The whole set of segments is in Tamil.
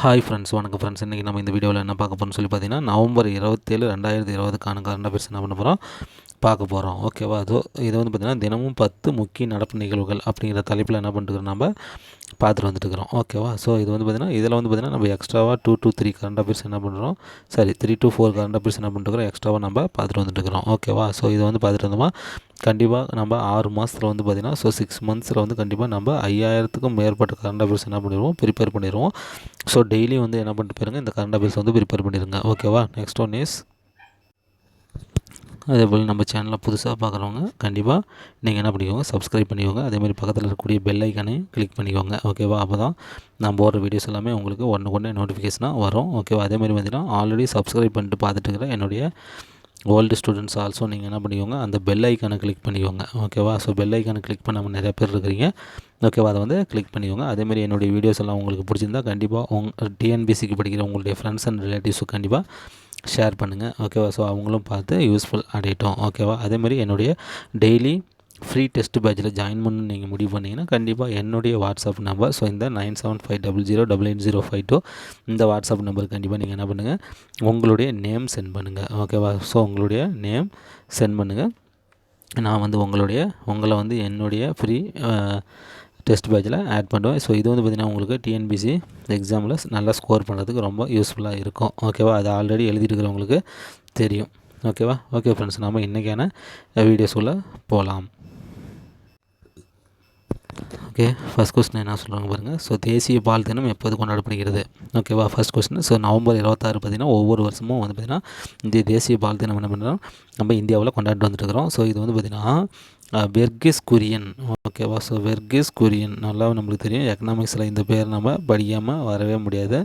ஹாய் ஃப்ரெண்ட்ஸ் வணக்கம் ஃப்ரெண்ட்ஸ் இன்றைக்கி நம்ம இந்த வீடியோவில் என்ன பார்க்க போகிறோம்னு சொல்லி பார்த்தீங்கன்னா நவம்பர் இருபத்தேழு ரெண்டாயிரத்தி இருபதுக்கான கரண்ட் அஃபேர்ஸ் என்ன பண்ண போகிறோம் பார்க்க போகிறோம் ஓகேவா அது இது வந்து பார்த்திங்கன்னா தினமும் பத்து முக்கிய நடப்பு நிகழ்வுகள் அப்படிங்கிற தலைப்பில் என்ன பண்ணிட்டுருக்கோம் நம்ம பார்த்துட்டு வந்துட்டு இருக்கிறோம். ஓகேவா ஸோ இது வந்து பார்த்திங்கன்னா இதில் வந்து பார்த்திங்கன்னா நம்ம எக்ஸ்ட்ராவாக two two three current affairs என்ன பண்ணுறோம் சரி three two four current affairs என்ன பண்ணிட்டுருக்கிறோம் எக்ஸ்ட்ராவாக நம்ம பார்த்துட்டு வந்துட்டு இருக்கிறோம். ஓகேவா ஸோ இது வந்து பார்த்துட்டு வந்தோமா? கண்டிப்பாக நம்ம ஆறு மாதத்தில் வந்து பார்த்திங்கன்னா ஸோ சிக்ஸ் மந்த்ஸில் வந்து கண்டிப்பாக நம்ம ஐயாயிரத்துக்கும் மேற்பட்ட கரண்ட் அஃபேர்ஸ் என்ன பண்ணிடுவோம்? ப்ரிப்பேர் பண்ணிடுவோம். ஸோ டெய்லி வந்து என்ன பண்ணிட்டு போயிருங்க? இந்த கரண்ட் அஃபேர்ஸ் வந்து ப்ரிப்பேர் பண்ணிடுங்க ஓகேவா நெக்ஸ்ட் ஒன் இஸ் அதே போல் நம்ம சேனலில் புதுசாக பார்க்குறவங்க கண்டிப்பாக நீங்கள் என்ன பண்ணிக்கோங்க? சப்ஸ்கிரைப் பண்ணிக்கோங்க. அதேமாதிரி பக்கத்தில் இருக்கக்கூடிய பெல் ஐக்கானையும் கிளிக் பண்ணிக்கோங்க. ஓகேவா அப்போ தான் நான் போடுற வீடியோஸ் எல்லாமே உங்களுக்கு ஒன்று ஒன்று நோட்டிஃபிகேஷனாக வரும். ஓகேவா அதேமாதிரி பார்த்தீங்கன்னா ஆல்ரெடி சப்ஸ்கிரைப் பண்ணிட்டு பார்த்துட்டு இருக்கிற என்னுடைய ஓல்டு ஸ்டூடெண்ட்ஸ் ஆல்சோ நீங்கள் என்ன பண்ணிக்கோங்க அந்த பெல் ஐக்கானை கிளிக் பண்ணிக்கோங்க. ஓகேவா ஸோ பெல் ஐக்கானை கிளிக் பண்ணாமல் நிறைய பேர் இருக்கிறீங்க. ஓகேவா அதை வந்து கிளிக் பண்ணிக்கோங்க. அதேமாதிரி என்னுடைய வீடியோஸ் எல்லாம் உங்களுக்கு பிடிச்சிருந்தா கண்டிப்பாக உங் டிஎன்பிசிக்கு படிக்கிற உங்களுடைய ஃப்ரெண்ட்ஸ் அண்ட் ரிலேட்டிவ்ஸுக்கு கண்டிப்பாக ஷேர் பண்ணுங்கள் ஓகேவா ஸோ அவங்களும் பார்த்து யூஸ்ஃபுல் அடையட்டும் ஓகேவா அதேமாதிரி என்னுடைய டெய்லி ஃப்ரீ டெஸ்ட் பேட்சில் ஜாயின் பண்ணு நீங்கள் முடிவு பண்ணிங்கன்னா கண்டிப்பாக என்னுடைய வாட்ஸ்அப் நம்பர் ஸோ இந்த nine seven five double zero double eight zero five two இந்த வாட்ஸ்அப் நம்பர் கண்டிப்பாக நீங்கள் என்ன பண்ணுங்கள் உங்களுடைய நேம் சென்ட் பண்ணுங்கள் ஓகேவா ஸோ உங்களுடைய நேம் சென்ட் பண்ணுங்கள் நான் வந்து உங்களுடைய உங்களை வந்து என்னுடைய ஃப்ரீ டெஸ்ட் பேட்சில் ஆட் பண்ணுவேன். ஸோ இது வந்து பார்த்திங்கன்னா உங்களுக்கு டிஎன்பிசி எக்ஸாமில் நல்லா ஸ்கோர் பண்ணுறதுக்கு ரொம்ப யூஸ்ஃபுல்லாக இருக்கும். ஓகேவா அது ஆல்ரெடி எழுதிட்டுருக்கிறவங்களுக்கு தெரியும். ஓகேவா ஓகே ஃப்ரெண்ட்ஸ் நம்ம இன்றைக்கான வீடியோஸ்குள்ளே போகலாம் ஓகே ஃபஸ்ட் கொஸ்டின் என்ன சொல்கிறாங்க பாருங்கள் ஸோ தேசிய பால் தினம் எப்போது கொண்டாடப்படுகிறது? ஓகேவா ஃபஸ்ட் கொஸ்டின் ஸோ நவம்பர் இருபத்தாறு பார்த்திங்கன்னா ஒவ்வொரு வருஷமும் வந்து பார்த்திங்கன்னா இந்த தேசிய பால் தினம் என்ன பண்ணுறோம் நம்ம இந்தியாவில் கொண்டாடி வந்துட்டுருக்கிறோம் ஸோ இது வந்து பார்த்திங்கன்னா வெர்கிஸ் குரியன். ஓகேவா ஸோ வெர்கிஸ் குரியன். நல்லா நம்மளுக்கு தெரியும். எக்கனாமிக்ஸில் இந்த பேர் நம்ம படிக்காமல் வரவே முடியாது.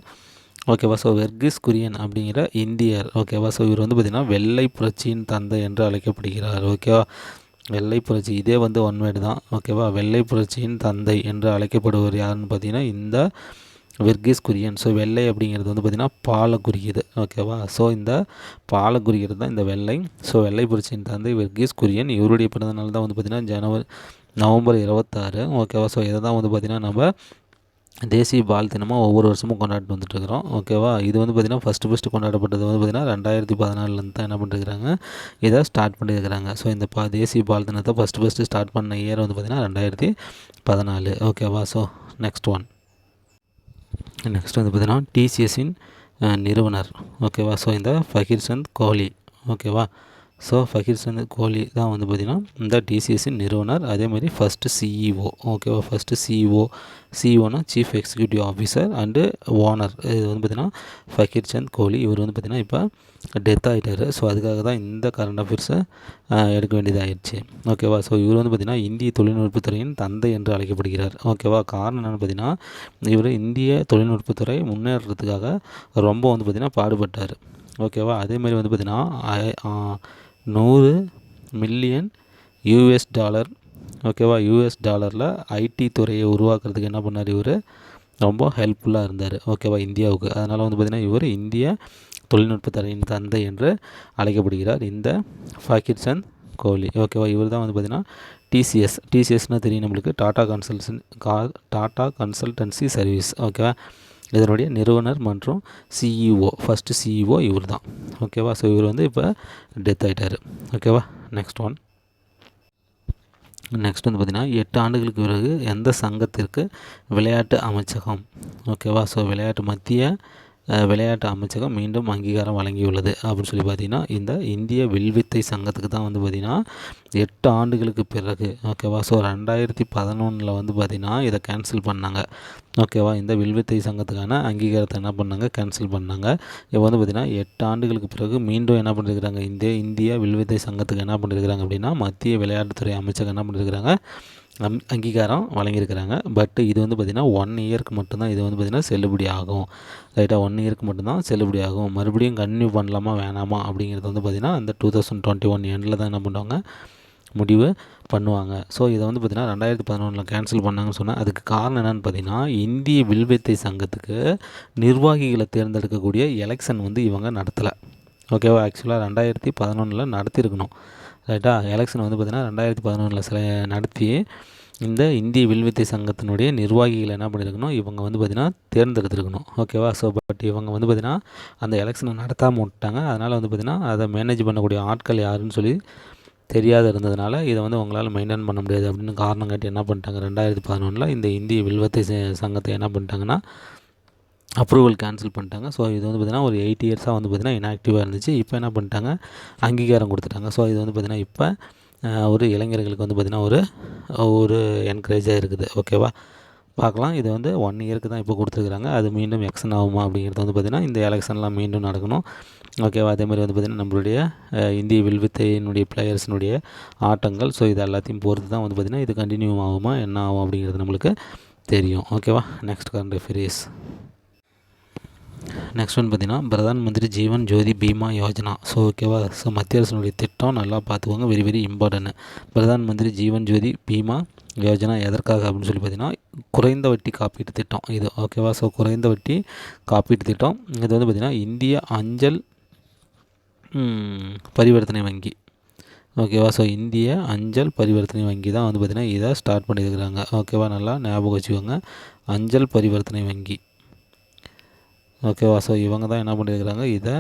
ஓகேவா ஸோ வெர்கிஸ் குரியன் அப்படிங்கிற இந்தியர். ஓகேவா ஸோ இவர் வந்து பார்த்திங்கன்னா வெள்ளை புரட்சியின் தந்தை என்று அழைக்கப்படுகிறார். ஓகேவா வெள்ளை புரட்சி. இதே வந்து ஒன்வேடு தான். ஓகேவா வெள்ளை புரட்சியின் தந்தை என்று அழைக்கப்படுவர் யாருன்னு பார்த்தீங்கன்னா இந்த வெர்கீஸ் குரியன். ஸோ வெள்ளை அப்படிங்கிறது வந்து பார்த்திங்கன்னா பாலை குறிக்குது ஓகேவா ஸோ இந்த பாலை குறிக்கிறது தான் இந்த வெள்ளை. ஸோ வெள்ளை புரட்சியின் தந்தை வெர்கீஸ் குரியன். இவருடைய பிறந்தநாள் தான் வந்து பார்த்திங்கன்னா ஜனவரி நவம்பர் இருபத்தாறு. ஓகேவா ஸோ இதை தான் வந்து பார்த்திங்கன்னா நம்ம தேசிய பால் தினமாக ஒவ்வொரு வருஷமும் கொண்டாடிட்டு வந்துட்டுருக்குறோம். ஓகேவா இது வந்து பார்த்திங்கன்னா ஃபஸ்ட்டு ஃபஸ்ட்டு கொண்டாடப்பட்டது வந்து பார்த்திங்கன்னா ரெண்டாயிரத்தி பதினாலுலேருந்து தான் என்ன பண்ணிருக்கிறாங்க இதை ஸ்டார்ட் பண்ணியிருக்கிறாங்க. ஸோ இந்த பா தேசிய பால் தினத்தை ஃபஸ்ட்டு ஃபஸ்ட்டு ஸ்டார்ட் பண்ண இயர் வந்து பார்த்திங்கன்னா ரெண்டாயிரத்தி பதினாலு. ஓகேவா ஸோ நெக்ஸ்ட் ஒன் நெக்ஸ்ட் வந்து பார்த்திங்கன்னா டிசிஎஸின் நிறுவனர். ஓகேவா ஸோ இந்த ஃபகீர் சந்த் கோலி. ஓகேவா ஸோ ஃபகீர்சந்த் கோலி தான் வந்து பார்த்திங்கன்னா இந்த டிசிஎஸ்சின் நிறுவனர் அதேமாதிரி ஃபஸ்ட்டு சிஇஓ ஓகேவா first CEO சிஇஓனா chief executive officer and owner இது வந்து பார்த்திங்கன்னா ஃபகீர் சந்த் கோலி இவர் வந்து பார்த்திங்கன்னா இப்போ டெத் ஆகிட்டார் ஸோ அதுக்காக தான் இந்த கரண்ட் அஃபேர்ஸை எடுக்க வேண்டியதாகிடுச்சு ஓகேவா ஸோ இவர் வந்து பார்த்திங்கன்னா இந்திய தொழில்நுட்பத்துறையின் தந்தை என்று அழைக்கப்படுகிறார். ஓகேவா காரணம் என்னென்னு பார்த்திங்கன்னா இவர் இந்திய தொழில்நுட்பத்துறை முன்னேறதுக்காக ரொம்ப வந்து பார்த்திங்கன்னா பாடுபட்டார். ஓகேவா அதேமாதிரி வந்து பார்த்திங்கன்னா நூறு மில்லியன் யூஎஸ் டாலர். ஓகேவா? யூஎஸ் டாலரில் ஐடி துறையை உருவாக்குறதுக்கு என்ன பண்ணார் இவர்? ரொம்ப ஹெல்ப்ஃபுல்லாக இருந்தார். ஓகேவா? இந்தியாவுக்கு. அதனால் வந்து பார்த்திங்கன்னா இவர் இந்திய தொழில்நுட்ப தொழில்நுட்பத்துறையின் தந்தை என்று அழைக்கப்படுகிறார். இந்த ஃபாக்கிர் சந்த் கோலி. ஓகேவா? இவர் தான் வந்து பார்த்திங்கன்னா டிசிஎஸ் டிசிஎஸ்னால் தெரியும் நம்மளுக்கு. டாட்டா கன்சல்சன் கா டாட்டா கன்சல்டன்சி சர்வீஸ் ஓகேவா? இதனுடைய நிறுவனர் மற்றும் சிஇஓ ஃபஸ்ட்டு சிஇஓ இவர் தான் ஓகேவா ஸோ இவர் வந்து இப்போ டெத் ஆகிட்டார் ஓகேவா நெக்ஸ்ட் ஒன் நெக்ஸ்ட் வந்து பார்த்திங்கன்னா எட்டு ஆண்டுகளுக்கு பிறகு எந்த சங்கத்திற்கு விளையாட்டு அமைச்சகம்? ஓகேவா ஸோ விளையாட்டு மத்திய விளையாட்டு அமைச்சகம் மீண்டும் அங்கீகாரம் வழங்கியுள்ளது. அப்படின்னு சொல்லி பார்த்திங்கன்னா இந்த இந்திய வில்வித்தை சங்கத்துக்கு தான் வந்து பார்த்திங்கன்னா எட்டு ஆண்டுகளுக்கு பிறகு ஓகேவா ஸோ ரெண்டாயிரத்தி பதினொன்றில் வந்து பார்த்திங்கன்னா இதை கேன்சல் பண்ணாங்க. ஓகேவா இந்த வில்வித்தை சங்கத்துக்கான அங்கீகாரத்தை என்ன பண்ணாங்க? கேன்சல் பண்ணாங்க. இப்போ வந்து பார்த்திங்கன்னா எட்டு ஆண்டுகளுக்கு பிறகு மீண்டும் என்ன பண்ணியிருக்கிறாங்க இந்திய இந்திய வில்வித்தை சங்கத்துக்கு என்ன பண்ணியிருக்கிறாங்க அப்படின்னா மத்திய விளையாட்டுத்துறை அமைச்சகம் என்ன பண்ணியிருக்கிறாங்க அங் அங்கீகாரம் வழங்கியிருக்கிறாங்க. பட் இது வந்து பார்த்திங்கன்னா ஒன் இயருக்கு மட்டும்தான் இது வந்து பார்த்திங்கன்னா செல்லுபடி ஆகும். ரைட்டாக ஒன் இயருக்கு மட்டும்தான் செல்லுபடி ஆகும். மறுபடியும் கன்டினியூ பண்ணலாமா வேணாமா அப்படிங்கிறது வந்து பார்த்திங்கன்னா அந்த டூ தௌசண்ட் டுவெண்ட்டி ஒன் எண்டில் தான் என்ன பண்ணுவாங்க முடிவு பண்ணுவாங்க. ஸோ இதை வந்து பார்த்திங்கன்னா ரெண்டாயிரத்தி பதினொன்றில் கேன்சல் பண்ணாங்கன்னு சொன்னால் அதுக்கு காரணம் என்னென்னு பார்த்தீங்கன்னா இந்திய வில்வித்தை சங்கத்துக்கு நிர்வாகிகளை தேர்ந்தெடுக்கக்கூடிய எலெக்ஷன் வந்து இவங்க நடத்தலை. ஓகேவா ஆக்சுவலாக ரெண்டாயிரத்தி பதினொன்றில் நடத்தியிருக்கணும். ரைட்டா எலெக்ஷன் வந்து பார்த்திங்கன்னா ரெண்டாயிரத்தி பதினொன்றில் சில நடத்தி இந்த இந்திய வில்வித்தை சங்கத்தினுடைய நிர்வாகிகள் என்ன பண்ணியிருக்கணும் இவங்க வந்து பார்த்திங்கன்னா தேர்ந்தெடுத்துருக்கணும். ஓகேவா ஸோ பட் இவங்க வந்து பார்த்திங்கன்னா அந்த எலெக்ஷனை நடத்தாமல் விட்டாங்க. அதனால் வந்து பார்த்திங்கன்னா அதை மேனேஜ் பண்ணக்கூடிய ஆட்கள் யாருன்னு சொல்லி தெரியாத இருந்ததுனால இதை வந்து உங்களால் மெயின்டைன் பண்ண முடியாது அப்படின்னு காரணம் காட்டி என்ன பண்ணிட்டாங்க? ரெண்டாயிரத்தி பதினொன்றில் இந்த இந்திய வில்வத்தை சங்கத்தை என்ன பண்ணிட்டாங்கன்னா அப்ரூவல் கேன்சல் பண்ணிட்டாங்க. ஸோ இது வந்து பார்த்திங்கன்னா ஒரு எயிட் இயர்ஸாக வந்து பார்த்திங்கன்னா இன்ஆக்டிவாக இருந்துச்சு. இப்போ என்ன பண்ணிட்டாங்க? அங்கீகாரம் கொடுத்துட்டாங்க. ஸோ இது வந்து பார்த்திங்கன்னா இப்போ ஒரு இளைஞர்களுக்கு வந்து பார்த்திங்கன்னா ஒரு ஒரு என்கரேஜாக இருக்குது. ஓகேவா பார்க்கலாம் இது வந்து ஒன் இயருக்கு தான் இப்போ கொடுத்துருக்குறாங்க. அது மீண்டும் எக்ஷன் ஆகுமா அப்படிங்கிறது வந்து பார்த்திங்கன்னா இந்த எலெக்ஷன்லாம் மீண்டும் நடக்கணும். ஓகேவா அதேமாதிரி வந்து பார்த்திங்கன்னா நம்மளுடைய இந்திய வில்வித்தையினுடைய பிளேயர்ஸினுடைய ஆட்டங்கள். ஸோ இது எல்லாத்தையும் பொறுத்து தான் வந்து பார்த்திங்கன்னா இது கண்டினியூ ஆகுமா? என்ன ஆகும் அப்படிங்கிறது நம்மளுக்கு தெரியும். ஓகேவா next current referees next one பார்த்திங்கன்னா பிரதான் மந்திரி ஜீவன் ஜோதி பீமா யோஜனா. ஸோ ஓகேவா ஸோ மத்திய அரசினுடைய திட்டம் நல்லா பார்த்துக்கோங்க. Very very important Pradhan Mantri Jeevan Jyoti Bima Yojana எதற்காக அப்படின்னு சொல்லி பார்த்தீங்கன்னா குறைந்த வட்டி காப்பீட்டு திட்டம். இது ஓகேவா ஸோ குறைந்த வட்டி காப்பீட்டு திட்டம். இது வந்து பார்த்திங்கன்னா இந்திய அஞ்சல் பரிவர்த்தனை வங்கி. ஓகேவா ஸோ இந்திய அஞ்சல் பரிவர்த்தனை வங்கி தான் வந்து பார்த்திங்கன்னா இதை ஸ்டார்ட் பண்ணியிருக்கிறாங்க. ஓகேவா நல்லா ஞாபகம் வச்சுக்கோங்க. அஞ்சல் பரிவர்த்தனை வங்கி. ஓகேவா ஸோ இவங்க தான் என்ன பண்ணியிருக்கிறாங்க இதை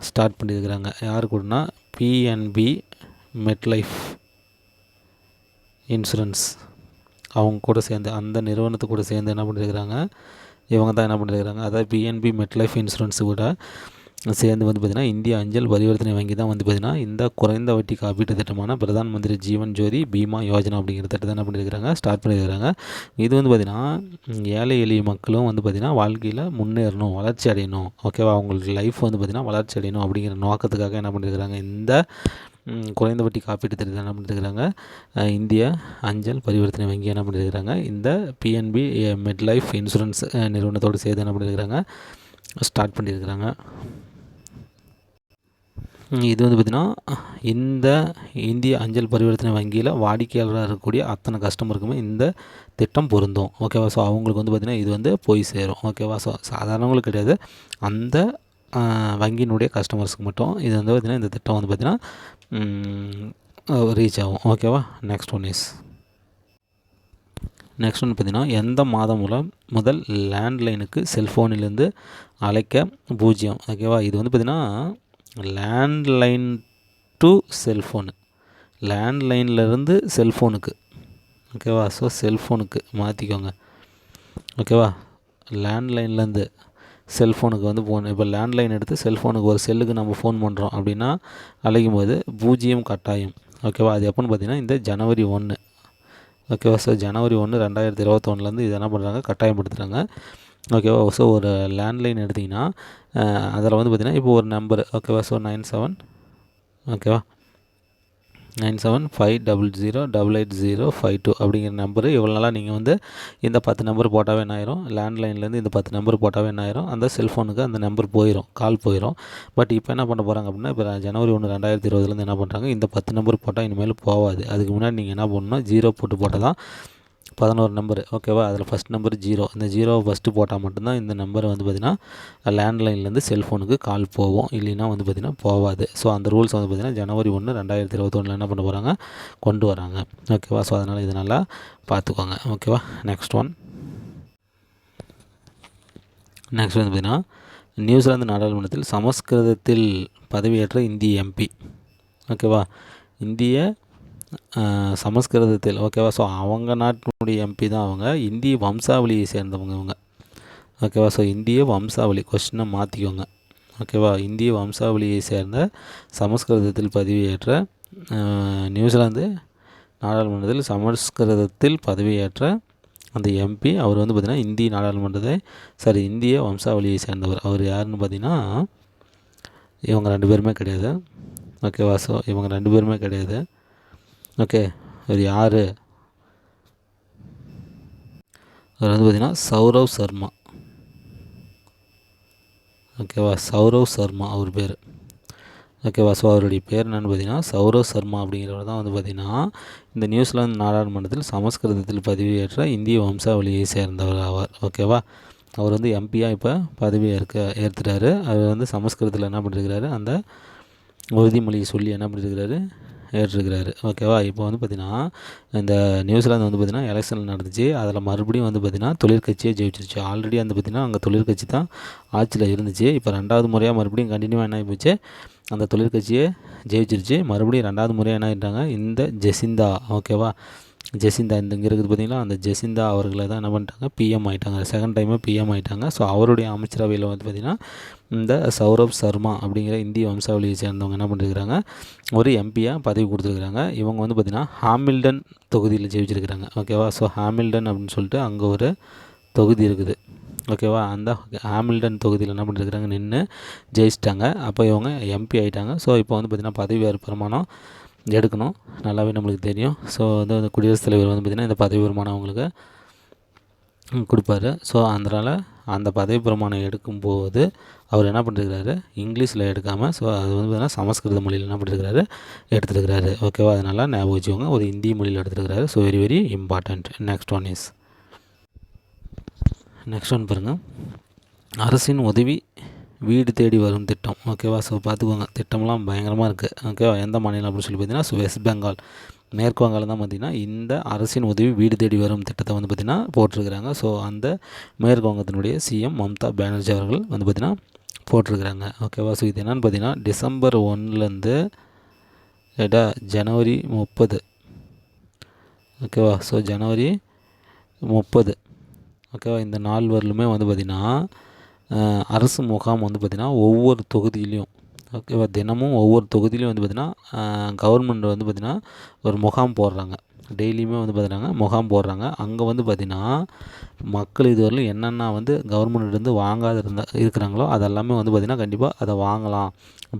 ஸ்டார்ட் பண்ணியிருக்கிறாங்க யார் கூடனா? பிஎன்பி மெட்லைஃப் இன்சூரன்ஸ் அவங்க கூட சேர்ந்து அந்த நிறுவனத்து கூட சேர்ந்து என்ன பண்ணியிருக்கிறாங்க இவங்க தான் என்ன பண்ணியிருக்கிறாங்க அதாவது பிஎன்பி மெட்லைஃப் இன்சூரன்ஸ் கூட சேர்ந்து வந்து பார்த்திங்கன்னா இந்திய அஞ்சல் பரிவர்த்தனை வங்கி தான் வந்து பார்த்திங்கன்னா இந்த குறைந்த வட்டி காப்பீட்டு திட்டமான பிரதான் மந்திரி ஜீவன் ஜோதி பீமா யோஜனா அப்படிங்கிற திட்டத்தை என்ன பண்ணியிருக்கிறாங்க ஸ்டார்ட் பண்ணியிருக்கிறாங்க இது வந்து பார்த்திங்கன்னா ஏழை எளிய மக்களும் வந்து பார்த்திங்கன்னா வாழ்க்கையில் முன்னேறணும் வளர்ச்சி அடையணும். ஓகேவா அவங்களுக்கு லைஃப் வந்து பார்த்திங்கன்னா வளர்ச்சி அடையணும் அப்படிங்கிற நோக்கத்துக்காக என்ன பண்ணியிருக்கிறாங்க இந்த குறைந்த வட்டி காப்பீட்டு திட்டத்தை என்ன பண்ணியிருக்கிறாங்க இந்திய அஞ்சல் பரிவர்த்தனை வங்கி என்ன பண்ணியிருக்கிறாங்க இந்த பிஎன்பி மெட் லைஃப் இன்சூரன்ஸ் நிறுவனத்தோடு சேர்த்து என்ன பண்ணியிருக்கிறாங்க ஸ்டார்ட் பண்ணியிருக்கிறாங்க இது வந்து பார்த்திங்கன்னா இந்த இந்திய அஞ்சல் பரிவர்த்தனை வங்கியில் வாடிக்கையாளராக இருக்கக்கூடிய அத்தனை கஸ்டமருக்குமே இந்த திட்டம் பொருந்தும். ஓகேவா ஸோ அவங்களுக்கு வந்து பார்த்திங்கன்னா இது வந்து போய் சேரும். ஓகேவா ஸோ சாதாரணவங்களுக்கு கிடையாது. அந்த வங்கியினுடைய கஸ்டமர்ஸுக்கு மட்டும் இது வந்து பார்த்திங்கன்னா இந்த திட்டம் வந்து பார்த்திங்கன்னா ரீச் ஆகும். ஓகேவா நெக்ஸ்ட் ஒன் இஸ் நெக்ஸ்ட் ஒன்று பார்த்திங்கன்னா எந்த மாதம் மூலம் முதல் லேண்ட்லைனுக்கு செல்ஃபோனிலேருந்து அழைக்க பூஜ்ஜியம்? ஓகேவா இது வந்து பார்த்திங்கன்னா லேண்ட்லைன் டு செல்ஃபோனு லேண்ட்லைன்லேருந்து செல்ஃபோனுக்கு ஓகேவா ஸோ செல்ஃபோனுக்கு மாற்றிக்கோங்க ஓகேவா லேண்ட்லைன்லேருந்து செல்ஃபோனுக்கு வந்து ஃபோன் இப்போ லேண்ட்லைன் எடுத்து செல்ஃபோனுக்கு ஒரு செல்லுக்கு நம்ம ஃபோன் பண்ணுறோம் அப்படின்னா அழைக்கும் போது பூஜ்ஜியம் கட்டாயம். ஓகேவா அது எப்போன்னு பார்த்தீங்கன்னா இந்த ஜனவரி ஒன்று ஓகேவா ஸோ ஜனவரி ஒன்று ரெண்டாயிரத்தி இருபத்தொன்னுலேருந்து இது என்ன பண்ணுறாங்க கட்டாயப்படுத்துகிறாங்க ஓகேவா ஸோ ஒரு லேண்ட்லைன் எடுத்திங்கன்னா அதில் வந்து பார்த்திங்கன்னா இப்போ ஒரு நம்பரு. ஓகேவா ஸோ நைன் செவன் ஓகேவா nine seven five double zero double eight zero five two அப்படிங்கிற நம்பரு. இவ்வளோ நாளாக நீங்கள் வந்து இந்த பத்து நம்பர் போட்டாவே என்ன ஆயிரும்? லேண்ட்லைன்லேருந்து இந்த பத்து நம்பர் போட்டாவே என்ன ஆயிரும்? அந்த செல்ஃபோனுக்கு அந்த நம்பர் போயிடும் கால் போயிடும் பட் இப்போ என்ன பண்ண போகிறாங்க அப்படின்னா இப்போ ஜனவரி ஒன்று ரெண்டாயிரத்தி இருபதுலேருந்து என்ன பண்ணுறாங்க இந்த பத்து நம்பர் போட்டால் இனிமேல் போகாது அதுக்கு முன்னாடி நீங்கள் என்ன பண்ணணும்? ஜீரோ போட்டு போட்டால் தான் பதினோரு நம்பர் ஓகேவா அதில் ஃபஸ்ட் நம்பர் ஜீரோ இந்த ஜீரோவை ஃபஸ்ட்டு போட்டால் மட்டும்தான் இந்த நம்பர் வந்து பார்த்திங்கன்னா லேண்ட்லைன்லேருந்து செல்ஃபோனுக்கு கால் போவோம் இல்லைன்னா வந்து பார்த்திங்கன்னா போகாது. ஸோ அந்த ரூல்ஸ் வந்து பார்த்திங்கன்னா ஜனவரி ஒன்று ரெண்டாயிரத்தி இருபத்தொன்னில் என்ன பண்ண போகிறாங்க கொண்டு வராங்க. ஓகேவா ஸோ அதனால் இது நல்லா பார்த்துக்கோங்க. ஓகேவா நெக்ஸ்ட் ஒன் நெக்ஸ்ட் வந்து பார்த்திங்கன்னா நியூசிலாந்து நாடாளுமன்றத்தில் சமஸ்கிருதத்தில் பதவியேற்ற இந்திய எம்பி ஓகேவா இந்திய சமஸ்கிருதத்தில் ஓகேவா ஸோ அவங்க நாட்டினுடைய எம்பி தான் அவங்க. இந்திய வம்சாவளியை சேர்ந்தவங்க இவங்க. ஓகேவா ஸோ இந்திய வம்சாவளி கொஸ்டினை மாற்றிக்கோங்க ஓகேவா இந்திய வம்சாவளியை சேர்ந்த சமஸ்கிருதத்தில் பதவியேற்ற நியூசிலாந்து நாடாளுமன்றத்தில் சமஸ்கிருதத்தில் பதவியேற்ற அந்த எம்பி அவர் வந்து பார்த்திங்கன்னா இந்திய நாடாளுமன்றத்தை சாரி இந்திய வம்சாவளியை சேர்ந்தவர். அவர் யாருன்னு பார்த்தீங்கன்னா இவங்க ரெண்டு பேருமே கிடையாது. ஓகேவா ஸோ இவங்க ரெண்டு பேருமே கிடையாது. ஓகே அவர் யார்? அவர் வந்து பார்த்திங்கன்னா சௌரவ் சர்மா. ஓகேவா? சௌரவ் சர்மா அவர் பேர். ஓகேவா? ஸோ அவருடைய பேர் என்னென்னு பார்த்தீங்கன்னா சௌரவ் சர்மா அப்படிங்கிறவர் தான் வந்து பார்த்திங்கன்னா இந்த நியூசிலாந்து நாடாளுமன்றத்தில் சமஸ்கிருதத்தில் பதவியேற்ற இந்திய வம்சாவளியை சேர்ந்தவர் ஆவார். ஓகேவா? அவர் வந்து எம்பியாக இப்போ பதவி ஏற்க ஏற்றுட்டாரு அவர் வந்து சமஸ்கிருதத்தில் என்ன பண்ணிருக்கிறாரு? அந்த உறுதிமொழியை சொல்லி என்ன பண்ணியிருக்கிறாரு ஏற்றிருக்கிறாரு. ஓகேவா? இப்போ வந்து பார்த்திங்கன்னா இந்த நியூசிலாந்து வந்து பார்த்திங்கன்னா எலெக்ஷன் நடந்துச்சு. அதில் மறுபடியும் வந்து பார்த்திங்கன்னா தொழிற்கட்சியே ஜெயிச்சிருச்சு. ஆல்ரெடி வந்து பார்த்திங்கன்னா அங்கே தொழிற்கட்சி தான் ஆட்சியில் இருந்துச்சு. இப்போ ரெண்டாவது முறையாக மறுபடியும் கண்டினியூவாக என்ன ஆகிப்போச்சு போச்சு? அந்த தொழிற்கட்சியே ஜெயிச்சிருச்சு. மறுபடியும் ரெண்டாவது முறையாக என்ன ஆகிட்டாங்க இந்த ஜெசிந்தா. ஓகேவா? ஜெசிந்தா இந்த இங்கே இருக்குது பார்த்தீங்கன்னா அந்த ஜெசிந்தா அவர்களை தான் என்ன பண்ணிட்டாங்க? பிஎம் ஆகிட்டாங்க செகண்ட் டைமே பிஎம் ஆகிட்டாங்க ஸோ அவருடைய அமைச்சரவையில் வந்து பார்த்திங்கன்னா இந்த சௌரப் சர்மா அப்படிங்கிற இந்திய வம்சாவளியை சேர்ந்தவங்க என்ன பண்ணிருக்கிறாங்க? ஒரு எம்பியாக பதவி கொடுத்துருக்குறாங்க. இவங்க வந்து பார்த்திங்கன்னா ஹாமில்டன் தொகுதியில் ஜெயிச்சிருக்கிறாங்க. ஓகேவா ஸோ ஹாமில்டன் அப்படின்னு சொல்லிட்டு அங்கே ஒரு தொகுதி இருக்குது. ஓகேவா அந்த ஹாமில்டன் தொகுதியில் என்ன பண்ணிருக்கிறாங்க? நின்று ஜெயிச்சிட்டாங்க. அப்போ இவங்க எம்பி ஆகிட்டாங்க ஸோ இப்போ வந்து பார்த்திங்கன்னா பதவி பிரமாணம் எடுக்கணும். நல்லாவே நம்மளுக்கு தெரியும். ஸோ வந்து அந்த குடியரசுத் தலைவர் வந்து பார்த்திங்கன்னா இந்த பதவி பிரமாணம் அவங்களுக்கு கொடுப்பாரு. ஸோ அதனால் அந்த பதவி பிரமாணம் எடுக்கும்போது அவர் என்ன பண்ணிருக்கிறாரு? இங்கிலீஷில் எடுக்காமல் ஸோ அது வந்து பார்த்திங்கன்னா சமஸ்கிருத மொழியில் என்ன பண்ணிருக்கிறாரு? எடுத்துருக்கிறாரு. ஓகேவா அதனால் ஞாபகம் வச்சுக்கோங்க. ஒரு இந்தி மொழியில் எடுத்துருக்கிறாரு. So very very important next one is next one பாருங்கள் அரசின் உதவி வீடு தேடி வரும் திட்டம். ஓகேவா ஸோ பார்த்துக்கோங்க. திட்டம்லாம் பயங்கரமாக இருக்குது ஓகேவா எந்த மாநிலம் அப்படின்னு சொல்லி பார்த்தீங்கன்னா ஸோ வெஸ்ட் பெங்கால் மேற்கு வங்காளம் தான் பார்த்திங்கன்னா இந்த அரசின் உதவி வீடு தேடி வரும் திட்டத்தை வந்து பார்த்திங்கன்னா போட்டிருக்கிறாங்க. ஸோ அந்த மேற்கு வங்கத்தினுடைய சிஎம் மம்தா பானர்ஜி அவர்கள் வந்து பார்த்திங்கன்னா போட்டிருக்கிறாங்க. ஓகேவா ஸோ இது என்னென்னு பார்த்தீங்கன்னா டிசம்பர் ஒன்லேருந்து ஏடா ஜனவரி முப்பது. ஓகேவா ஸோ ஜனவரி முப்பது. ஓகேவா இந்த நாள் வரலுமே வந்து பார்த்திங்கன்னா அரசு முகாம் வந்து பார்த்திங்கன்னா ஒவ்வொரு தொகுதியிலையும் ஓகேவா தினமும் ஒவ்வொரு தொகுதியிலையும் வந்து பார்த்திங்கன்னா கவர்மெண்ட் வந்து பார்த்திங்கன்னா ஒரு முகாம் போடுறாங்க. டெய்லியுமே வந்து பார்த்திங்கன்னா முகாம் போடுறாங்க. அங்கே வந்து பார்த்திங்கன்னா மக்கள் இதுவரையிலும் என்னென்ன வந்து கவர்மெண்ட்லேருந்து வாங்காத இருந்தால் இருக்கிறாங்களோ அதெல்லாமே வந்து பார்த்திங்கன்னா கண்டிப்பாக அதை வாங்கலாம்.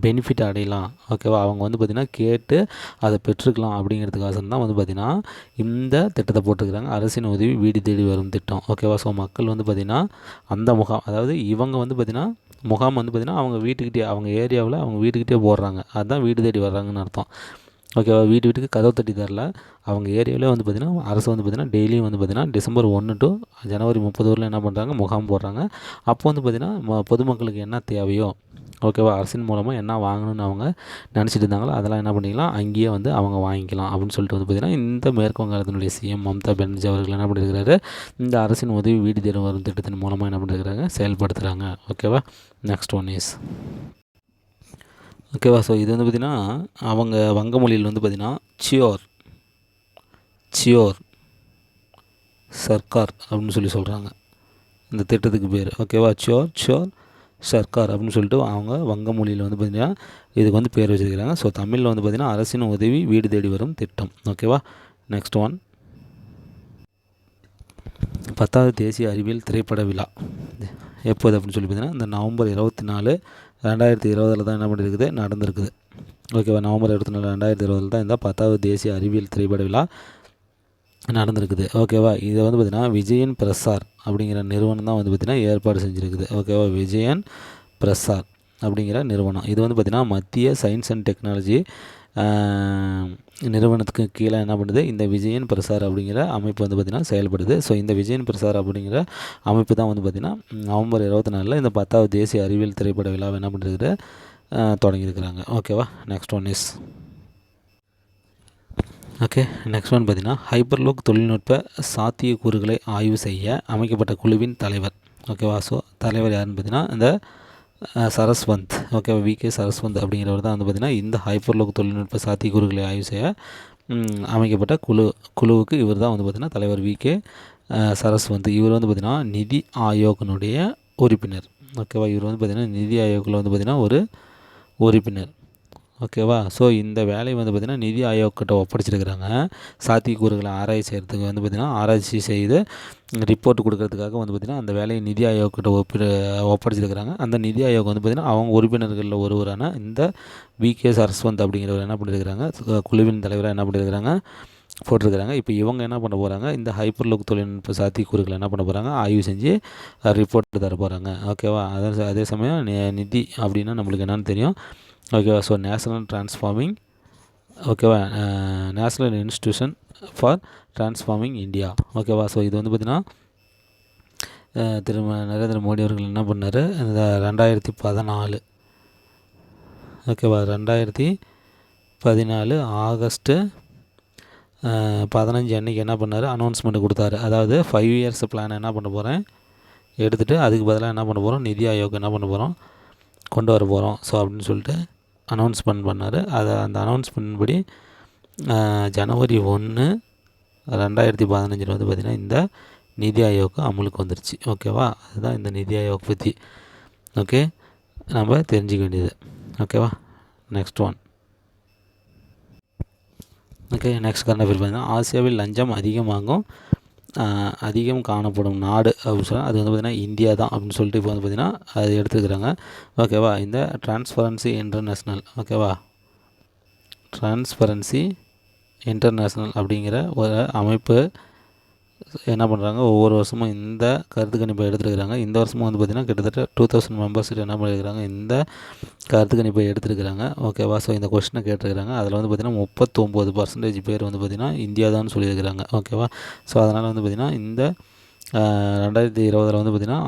பெனிஃபிட் அடையலாம். ஓகேவா அவங்க வந்து பார்த்திங்கன்னா கேட்டு அதை பெற்றுக்கலாம் அப்படிங்கிறதுக்காக தான் வந்து பார்த்திங்கன்னா இந்த திட்டத்தை போட்டிருக்கிறாங்க. அரசின் உதவி வீடு தேடி வரும் திட்டம். ஓகேவா ஸோ மக்கள் வந்து பார்த்திங்கன்னா அந்த முகாம் அதாவது இவங்க வந்து பார்த்திங்கன்னா முகாம் வந்து பார்த்திங்கன்னா அவங்க வீட்டுக்கிட்டே அவங்க ஏரியாவில் அவங்க வீட்டுக்கிட்டே போடுறாங்க. அதுதான் வீடு தேடி வர்றாங்கன்னு அர்த்தம். ஓகேவா வீட்டு வீட்டுக்கு கதவு தட்டி தரல. அவங்க ஏரியாவிலே வந்து பார்த்திங்கன்னா அரசு வந்து பார்த்திங்கன்னா டெய்லியும் வந்து பார்த்திங்கன்னா டிசம்பர் ஒன்று டு ஜனவரி முப்பது வரலும் என்ன பண்ணுறாங்க முகாம் போடுறாங்க. அப்போ வந்து பார்த்திங்கன்னா பொதுமக்களுக்கு என்ன தேவையோ ஓகேவா அரசின் மூலமாக என்ன வாங்கணும்னு அவங்க நினச்சிட்டு இருந்தாங்களோ அதெல்லாம் என்ன பண்ணிக்கலாம் அங்கேயே வந்து அவங்க வாங்கிக்கலாம் அப்படின்னு சொல்லிட்டு வந்து பார்த்திங்கன்னா இந்த மேற்கு வங்காளத்தினுடைய சிஎம் மம்தா பானர்ஜி அவர்கள் என்ன பண்ணியிருக்கிறாரு இந்த அரசின் உதவி வீடு தேடும் வரும் திட்டத்தின் மூலமாக என்ன பண்ணியிருக்கிறாங்க செயல்படுத்துகிறாங்க ஓகேவா? நெக்ஸ்ட் ஒன் இஸ் ஓகேவா ஸோ இது வந்து பார்த்திங்கன்னா அவங்க வங்க மொழியில் வந்து பார்த்திங்கன்னா சியோர். சியோர். சர்க்கார் அப்படின்னு சொல்லி சொல்கிறாங்க இந்த திட்டத்துக்கு பேர். ஓகேவா சியோர் சியோர் சர்க்கார் அப்படின்னு சொல்லிட்டு அவங்க வங்க மொழியில் வந்து பார்த்திங்கன்னா இதுக்கு வந்து பேர் வச்சுருக்கிறாங்க. ஸோ தமிழில் வந்து பார்த்திங்கன்னா அரசின் உதவி வீடு தேடி வரும் திட்டம். ஓகேவா நெக்ஸ்ட் ஒன் பத்தாவது தேசிய அறிவியல் திரைப்பட விழா. எப்போது அப்படின்னு சொல்லி பார்த்தீங்கன்னா இந்த நவம்பர் இருபத்தி நாலு ரெண்டாயிரத்தி இருபதில் தான் என்ன பண்ணியிருக்குது நடந்திருக்குது. ஓகேவா? நவம்பர் இருபத்தி நாலு ரெண்டாயிரத்தி இருபதில் தான் இந்த பத்தாவது தேசிய அறிவியல் திரைப்பட விழா நடந்திருக்குது. ஓகேவா? இதை வந்து பார்த்திங்கன்னா விஜயன் பிரசார் அப்படிங்கிற நிறுவனம் தான் வந்து பார்த்திங்கன்னா ஏற்பாடு செஞ்சுருக்குது. ஓகேவா? விஜயன் பிரசார் அப்படிங்கிற நிறுவனம். இது வந்து பார்த்திங்கன்னா மத்திய சயின்ஸ் அண்ட் டெக்னாலஜி நிறுவனத்துக்கு கீழே என்ன பண்ணுது? இந்த விஜயன் பிரசார் அப்படிங்கிற அமைப்பு வந்து பார்த்திங்கன்னா செயல்படுது. ஸோ இந்த விஜயன் பிரசார் அப்படிங்கிற அமைப்பு தான் வந்து பார்த்திங்கன்னா நவம்பர் இருபத்தி நாலில் இந்த பத்தாவது தேசிய அறிவியல் திரைப்பட விழாவை என்ன பண்ணுறது தொடங்கியிருக்கிறாங்க. ஓகேவா next one is okay next one பார்த்திங்கன்னா ஹைப்பர்லோக் தொழில்நுட்ப சாத்தியக்கூறுகளை ஆய்வு செய்ய அமைக்கப்பட்ட குழுவின் தலைவர். ஓகேவா ஸோ தலைவர் யாருன்னு பார்த்தீங்கன்னா இந்த சரஸ்வந்த். ஓகே விகே சரஸ்வந்த் அப்படிங்கிறவர் தான் வந்து பார்த்திங்கன்னா இந்த ஹைப்பர்லோக் தொழில்நுட்ப சாத்தியக்கூறுகளை ஆய்வு செய்ய அமைக்கப்பட்ட குழு குழுவுக்கு இவர் தான் வந்து பார்த்திங்கன்னா தலைவர் விகே சரஸ்வந்த். இவர் வந்து பார்த்திங்கன்னா நிதி ஆயோகனுடைய உறுப்பினர். ஓகேவா இவர் வந்து பார்த்திங்கன்னா நிதி ஆயோக்கில் வந்து பார்த்திங்கன்னா ஒரு உறுப்பினர். ஓகேவா ஸோ இந்த வேலையை வந்து பார்த்திங்கன்னா நிதி ஆயோக்கிட்ட ஒப்படைச்சிருக்கிறாங்க. சாத்தியக்கூறுகளை ஆராய்ச்சி செய்கிறதுக்கு வந்து பார்த்திங்கன்னா ஆராய்ச்சி செய்து ரிப்போர்ட் கொடுக்கறதுக்காக வந்து பார்த்திங்கன்னா அந்த வேலையை நிதி ஆயோக் கிட்ட ஒப்பி ஒப்படைச்சிருக்கிறாங்க. அந்த நிதி ஆயோக் வந்து பார்த்திங்கன்னா அவங்க உறுப்பினர்களில் ஒருவரான இந்த வி கே சரஸ்வந்த் அப்படிங்கிறவர் என்ன பண்ணியிருக்கிறாங்க குழுவின் தலைவராக என்ன பண்ணியிருக்கிறாங்க போட்டிருக்கிறாங்க. இப்போ இவங்க என்ன பண்ண போகிறாங்க இந்த ஹைப்பர் லுக் தொழில்நுட்ப சாத்தியக்கூறுகள் என்ன பண்ண போகிறாங்க ஆய்வு செஞ்சு ரிப்போர்ட் தர போகிறாங்க ஓகேவா அதே அதே சமயம் நிதி அப்படின்னா நம்மளுக்கு என்னென்னு தெரியும். ஓகேவா ஸோ நேஷனல் ட்ரான்ஸ்ஃபார்மிங் ஓகேவா national institution for transforming India ஓகேவா ஸோ இது வந்து பார்த்திங்கன்னா uh, திரு நரேந்திர மோடி அவர்கள் என்ன பண்ணார்? இந்த ரெண்டாயிரத்தி பதினாலு. ஓகேவா ரெண்டாயிரத்தி பதினாலு ஆகஸ்ட்டு uh, பதினஞ்சு அன்றைக்கி என்ன பண்ணார்? அனௌன்ஸ்மெண்ட் கொடுத்தாரு. அதாவது ஃபைவ் இயர்ஸ் பிளான் என்ன பண்ண போகிறேன் எடுத்துகிட்டு அதுக்கு பதிலாக என்ன பண்ண போகிறோம் நிதி ஆயோக் என்ன பண்ண போகிறோம் கொண்டு வர போகிறோம் ஸோ அப்படின்னு சொல்லிட்டு அனௌன்ஸ்மெண்ட் பண்ணார். அதை அந்த அனௌன்ஸ்மெண்ட் படி ஜனவரி ஒன்று ரெண்டாயிரத்தி பதினஞ்சில் வந்து பார்த்திங்கன்னா இந்த நிதி ஆயோக் அமலுக்கு வந்துருச்சு. ஓகேவா அதுதான் இந்த நிதி ஆயோக் பற்றி ஓகே நம்ம தெரிஞ்சுக்க வேண்டியது. ஓகேவா நெக்ஸ்ட் ஒன் ஓகே நெக்ஸ்ட் கண்ட பேர் பார்த்தீங்கன்னா ஆசியாவில் லஞ்சம் அதிகமாகும். அதிகம் காணப்படும் நாடு அப்படின்னு சொன்னால் அது வந்து பார்த்திங்கன்னா இந்தியா தான் அப்படின்னு சொல்லிட்டு இப்போ வந்து பார்த்திங்கன்னா அது எடுத்துக்கிறாங்க. ஓகேவா இந்த டிரான்ஸ்பரன்சி இன்டர்நேஷ்னல் ஓகேவா டிரான்ஸ்பரன்சி இன்டர்நேஷ்னல் அப்படிங்கிற ஒரு அமைப்பு என்ன பண்ணுறாங்க ஒவ்வொரு வருஷமும் இந்த கருத்து கணிப்பை எடுத்துருக்கிறாங்க. இந்த வருஷமும் வந்து பார்த்திங்கன்னா கிட்டத்தட்ட டூ தௌசண்ட் மெம்பர்ஸ் என்ன பண்ணியிருக்கிறாங்க இந்த கருத்து கணிப்பை எடுத்துருக்கிறாங்க. ஓகேவா ஸோ இந்த கொஸ்டினை கேட்டிருக்கிறாங்க. அதில் வந்து பார்த்திங்கன்னா முப்பத்தொம்போது பர்சன்டேஜ் பேர் வந்து பார்த்திங்கன்னா இந்தியா தான் சொல்லியிருக்கிறாங்க. ஓகேவா ஸோ அதனால் வந்து பார்த்திங்கன்னா இந்த ரெண்டாயிரத்தி இருபதில் வந்து பார்த்திங்கன்னா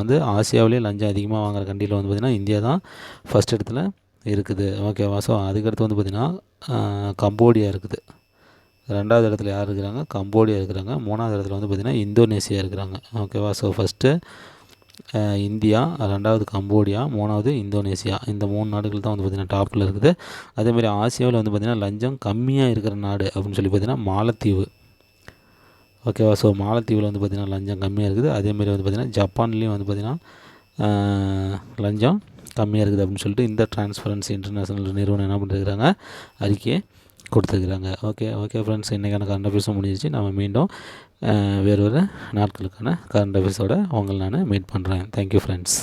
வந்து ஆசியாவிலே லஞ்சம் அதிகமாக வாங்குற கண்டியில் வந்து பார்த்திங்கன்னா இந்தியா தான் ஃபஸ்ட் இடத்துல இருக்குது. ஓகேவா ஸோ அதுக்கடுத்து வந்து பார்த்திங்கன்னா கம்போடியா இருக்குது. ரெண்டாவது இடத்துல யார் இருக்கிறாங்க? கம்போடியா இருக்கிறாங்க. மூணாவது இடத்துல வந்து பார்த்திங்கன்னா இந்தோனேசியா இருக்கிறாங்க. ஓகேவா? ஸோ ஃபஸ்ட்டு இந்தியா ரெண்டாவது கம்போடியா மூணாவது இந்தோனேசியா இந்த மூணு நாடுகள் தான் வந்து பார்த்திங்கன்னா டாப்பில் இருக்குது. அதேமாதிரி ஆசியாவில் வந்து பார்த்திங்கன்னா லஞ்சம் கம்மியாக இருக்கிற நாடு அப்படின்னு சொல்லி பார்த்திங்கன்னா மாலத்தீவு. ஓகேவா? ஸோ மாலத்தீவில் வந்து பார்த்திங்கன்னா லஞ்சம் கம்மியாக இருக்குது. அதேமாதிரி வந்து பார்த்திங்கன்னா ஜப்பான்லேயும் வந்து பார்த்திங்கன்னா லஞ்சம் கம்மியாக இருக்குது அப்படின்னு சொல்லிட்டு இந்த டிரான்ஸ்பரன்சி இன்டர்நேஷ்னல் நிறுவனம் என்ன பண்ணிருக்கிறாங்க அறிக்கையை கொடுத்துருக்குறாங்க. ஓகே ஓகே ஃப்ரெண்ட்ஸ் இன்றைக்கான கரண்ட் அஃபேர்ஸும் முடிஞ்சிச்சு. நம்ம மீண்டும் வேறு ஒரு நாட்களுக்கான கரண்ட் அஃபேர்ஸோடு உங்களை நான் மீட் பண்ணுறேன் தேங்க்யூ ஃப்ரெண்ட்ஸ்